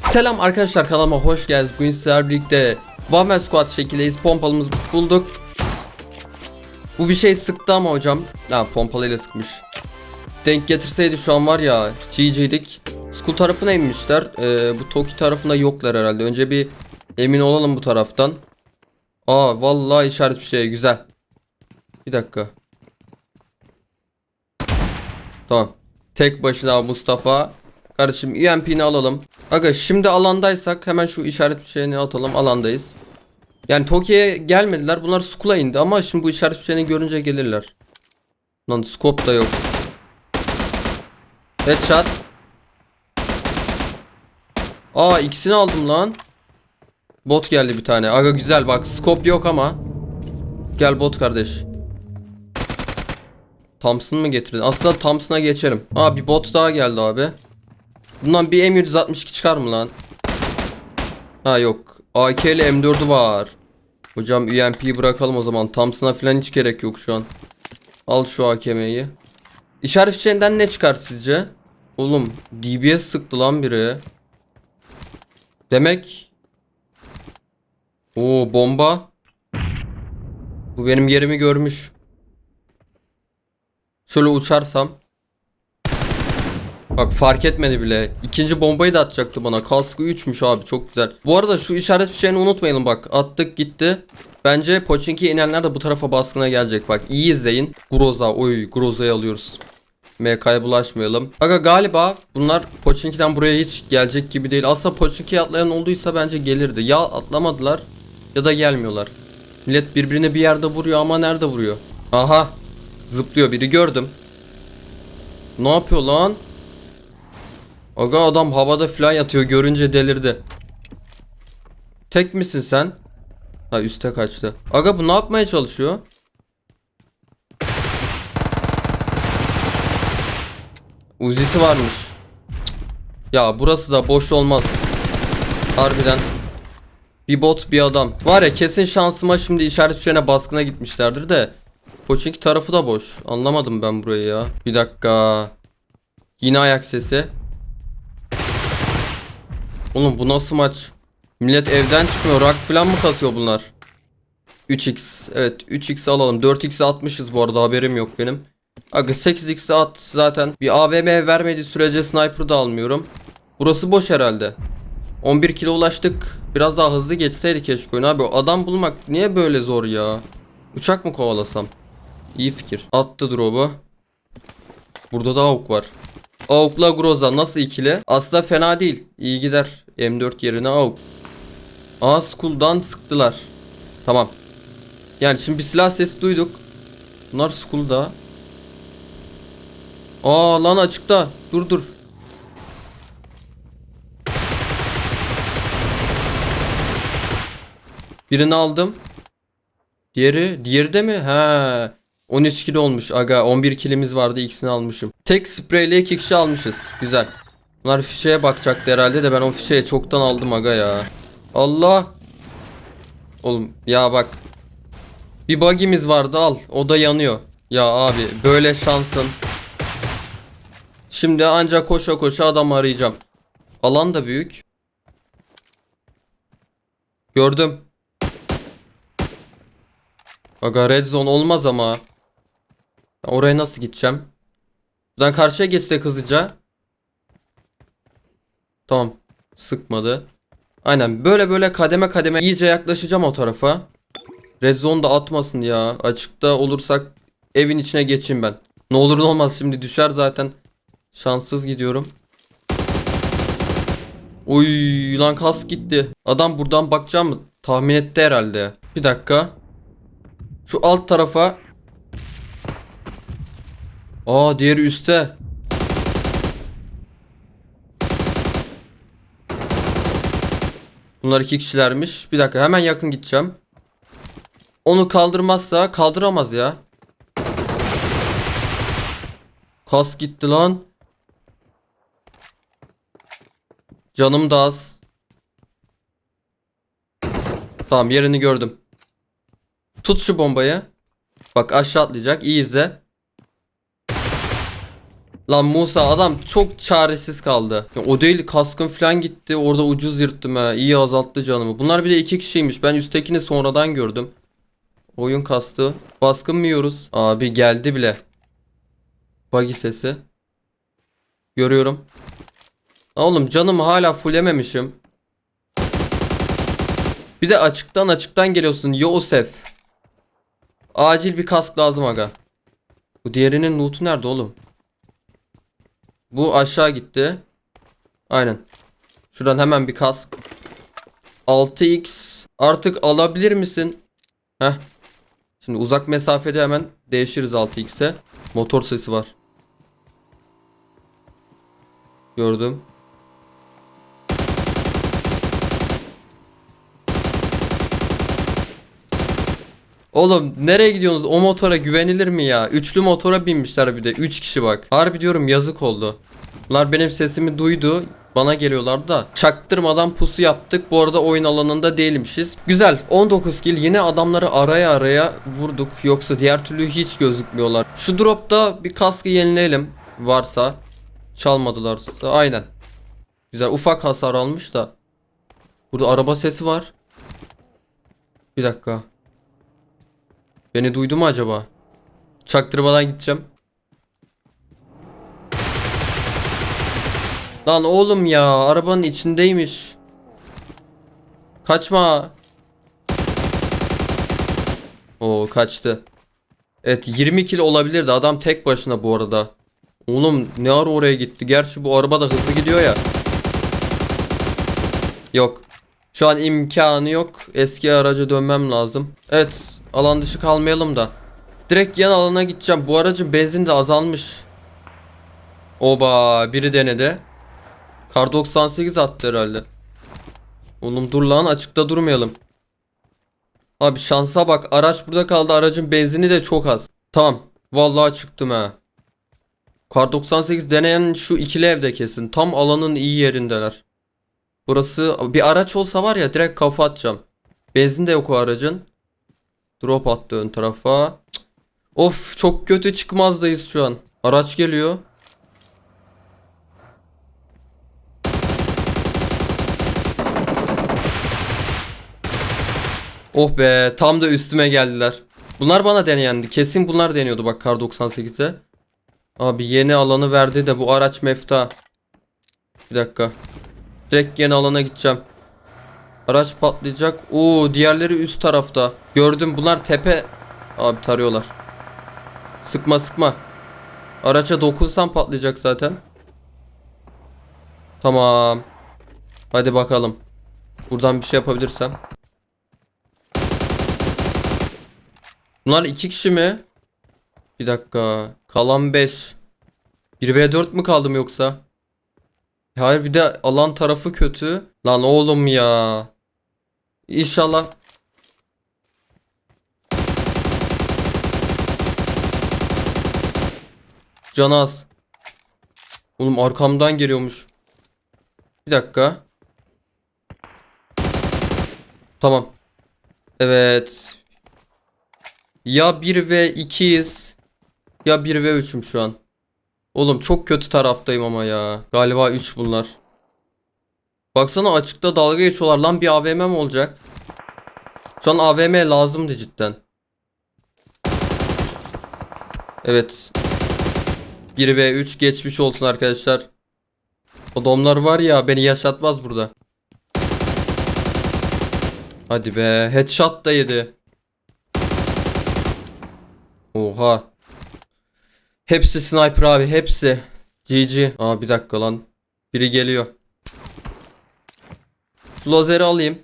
Selam arkadaşlar kanalıma hoş geldiniz. Bugün sizlerle birlikte One Man Squad şekildeyiz. Pompalımızı bulduk. Bu bir şey sıktı ama hocam. Ha pompalıyla sıkmış. Denk getirseydi şu an var ya GG'dik. School tarafına inmişler. Ee, bu Toki tarafında yoklar herhalde. Önce bir emin olalım bu taraftan. Aa vallahi işaret bir şey güzel. Bir dakika. Tamam. Tek başına Mustafa. Kardeşim UMP'ni alalım. Aga şimdi alandaysak hemen şu işaret şeyini atalım alandayız. Yani Tokyo'ya gelmediler. Bunlar Skull'a indi ama şimdi bu işaret şeyini görünce gelirler. Lan scope da yok. Headshot. Aa ikisini aldım lan. Bot geldi bir tane. Aga güzel bak scope yok ama. Gel bot kardeş. Thompson mı getirdin? Aslında Thompson'a geçerim. Aa bir bot daha geldi abi. Bundan bir M162 çıkar mı lan? Ha yok. AK ile M4'ü var. Hocam UMP'yi bırakalım o zaman. Thompson'a falan hiç gerek yok şu an. Al şu AKM'yi. İşaret fişeğinden ne çıkar sizce? Oğlum DBS sıktı lan biri. Demek Oo bomba. Bu benim yerimi görmüş. Şöyle uçarsam. Bak fark etmedi bile. İkinci bombayı da atacaktı bana. Kaskı 3'müş abi çok güzel. Bu arada şu işaret fişeğini unutmayalım bak. Attık gitti. Bence Pochinki inenler de bu tarafa baskına gelecek. Bak iyi izleyin. Groza. Oy Groza'yı alıyoruz. MK'ya bulaşmayalım. Aga galiba bunlar Pochinki'den buraya hiç gelecek gibi değil. Aslında Pochinki'ye atlayan olduysa bence gelirdi. Ya atlamadılar ya da gelmiyorlar. Millet birbirini bir yerde vuruyor ama nerede vuruyor? Aha. Zıplıyor biri gördüm. Ne yapıyor lan? Aga adam havada falan yatıyor görünce delirdi. Tek misin sen? Ha üste kaçtı. Aga bu ne yapmaya çalışıyor? Uzisi varmış. Ya burası da boş olmaz. Harbiden. Bir bot bir adam. Var ya kesin şansıma şimdi işaret fişeğine baskına gitmişlerdir de. Koçinki tarafı da boş. Anlamadım ben burayı ya. Bir dakika. Yine ayak sesi. Oğlum bu nasıl maç? Millet evden çıkmıyor. Rak falan mı kasıyor bunlar? 3x. Evet 3x alalım. 4x'i atmışız bu arada haberim yok benim. Aga 8x'i at zaten. Bir AVM vermediği sürece sniper da almıyorum. Burası boş herhalde. 11 kilo ulaştık. Biraz daha hızlı geçseydi keşke oyun abi. Adam bulmak niye böyle zor ya? Uçak mı kovalasam? İyi fikir. Attı drop'u. Burada da AUK var. AUK'la Groza nasıl ikili? Aslında fena değil. İyi gider. M4 yerine AUK. Aa Skull'dan sıktılar. Tamam. Yani şimdi bir silah sesi duyduk. Bunlar Skull'da. Aa lan açıkta. Dur dur. Birini aldım. Diğeri, diğeri de mi? He. 13 kilo olmuş aga. 11 kilimiz vardı ikisini almışım. Tek spreyle iki kişi almışız. Güzel. Bunlar fişeye bakacaktı herhalde de ben o fişeyi çoktan aldım aga ya. Allah. Oğlum ya bak. Bir bug'imiz vardı al. O da yanıyor. Ya abi böyle şansın. Şimdi ancak koşa koşa adam arayacağım. Alan da büyük. Gördüm. Aga red zone olmaz ama. Oraya nasıl gideceğim? Buradan karşıya geçsek hızlıca. Tamam. Sıkmadı. Aynen böyle böyle kademe kademe iyice yaklaşacağım o tarafa. Red zone da atmasın ya. Açıkta olursak evin içine geçeyim ben. Ne olur ne olmaz şimdi düşer zaten. Şanssız gidiyorum. Uy lan kas gitti. Adam buradan bakacağım mı? Tahmin etti herhalde. Bir dakika. Şu alt tarafa. Aa diğeri üstte. Bunlar iki kişilermiş. Bir dakika hemen yakın gideceğim. Onu kaldırmazsa kaldıramaz ya. Kas gitti lan. Canım da az. Tamam yerini gördüm. Tut şu bombayı. Bak aşağı atlayacak. İyi izle. Lan Musa adam çok çaresiz kaldı. O değil kaskın falan gitti. Orada ucuz yırttım ha. İyi azalttı canımı. Bunlar bir de iki kişiymiş. Ben üsttekini sonradan gördüm. Oyun kastı. Baskın mı yiyoruz? Abi geldi bile. Buggy sesi. Görüyorum. Oğlum canımı hala fullememişim. Bir de açıktan açıktan geliyorsun Yosef. Acil bir kask lazım aga. Bu diğerinin loot'u nerede oğlum? Bu aşağı gitti. Aynen. Şuradan hemen bir kask. 6x artık alabilir misin? Heh. Şimdi uzak mesafede hemen değişiriz 6x'e. Motor sesi var. Gördüm. Oğlum nereye gidiyorsunuz? O motora güvenilir mi ya? Üçlü motora binmişler bir de. Üç kişi bak. Harbi diyorum yazık oldu. Bunlar benim sesimi duydu. Bana geliyorlar da. Çaktırmadan pusu yaptık. Bu arada oyun alanında değilmişiz. Güzel. 19 kill. Yine adamları araya araya vurduk. Yoksa diğer türlü hiç gözükmüyorlar. Şu dropta bir kaskı yenileyelim. Varsa. Çalmadılar. Aynen. Güzel. Ufak hasar almış da. Burada araba sesi var. Bir dakika. Beni duydu mu acaba? Çaktırmadan gideceğim. Lan oğlum ya arabanın içindeymiş. Kaçma. Oo kaçtı. Evet 20 kilo olabilirdi adam tek başına bu arada. Oğlum ne ara oraya gitti? Gerçi bu araba da hızlı gidiyor ya. Yok. Şu an imkanı yok. Eski araca dönmem lazım. Evet alan dışı kalmayalım da. Direkt yan alana gideceğim. Bu aracın benzin de azalmış. Oba biri denedi. Kar 98 attı herhalde. Oğlum dur lan açıkta durmayalım. Abi şansa bak araç burada kaldı aracın benzini de çok az. Tamam vallahi çıktım ha. Kar 98 deneyen şu ikili evde kesin. Tam alanın iyi yerindeler. Burası bir araç olsa var ya direkt kafa atacağım. Benzin de yok o aracın. Drop attı ön tarafa. Of çok kötü çıkmazdayız şu an. Araç geliyor. Oh be tam da üstüme geldiler. Bunlar bana deneyendi. Kesin bunlar deniyordu bak kar 98'e. Abi yeni alanı verdi de bu araç mefta. Bir dakika. Direkt yeni alana gideceğim. Araç patlayacak. Oo diğerleri üst tarafta. Gördüm bunlar tepe. Abi tarıyorlar. Sıkma sıkma. Araça dokunsam patlayacak zaten. Tamam. Hadi bakalım. Buradan bir şey yapabilirsem. Bunlar iki kişi mi? Bir dakika. Kalan 5. 1v4 mü kaldım yoksa? Hayır bir de alan tarafı kötü. Lan oğlum ya. İnşallah. Canaz. Oğlum arkamdan geliyormuş. Bir dakika. Tamam. Evet. Ya 1 ve 2'yiz. Ya 1 ve 3'üm şu an. Oğlum çok kötü taraftayım ama ya. Galiba 3 bunlar. Baksana açıkta dalga geçiyorlar. Lan bir AVM mi olacak? Şu an AVM lazımdı cidden. Evet. 1 ve 3 geçmiş olsun arkadaşlar. Adamlar var ya beni yaşatmaz burada. Hadi be. Headshot da yedi. Oha. Hepsi sniper abi hepsi. GG. Aa bir dakika lan. Biri geliyor. Lazeri alayım.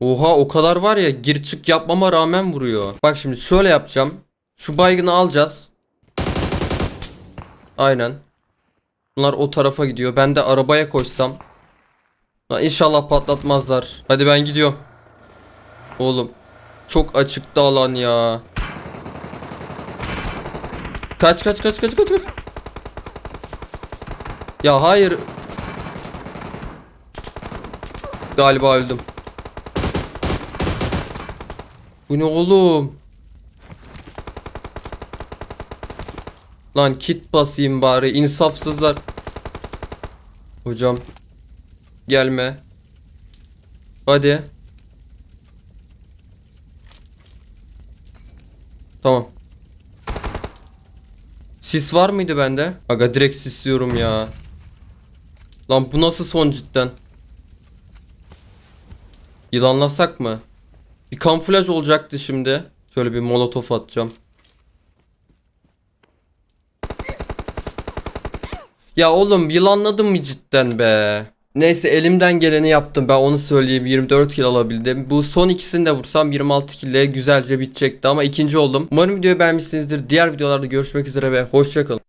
Oha o kadar var ya gir çık yapmama rağmen vuruyor. Bak şimdi şöyle yapacağım. Şu baygını alacağız. Aynen. Bunlar o tarafa gidiyor. Ben de arabaya koşsam. Lan inşallah patlatmazlar. Hadi ben gidiyorum. Oğlum. Çok açıkta alan ya. Kaç kaç kaç kaç kaç kaç. Ya hayır. Galiba öldüm. Bu ne oğlum? Lan kit basayım bari insafsızlar. Hocam gelme. Hadi. Tamam. Sis var mıydı bende? Aga direkt sisliyorum ya. Lan bu nasıl son cidden? Yılanlasak mı? Bir kamuflaj olacaktı şimdi. Şöyle bir molotof atacağım. Ya oğlum yılanladın mı cidden be? Neyse elimden geleni yaptım ben onu söyleyeyim 24 kill alabildim. Bu son ikisini de vursam 26 kill güzelce bitecekti ama ikinci oldum. Umarım videoyu beğenmişsinizdir. Diğer videolarda görüşmek üzere ve hoşçakalın.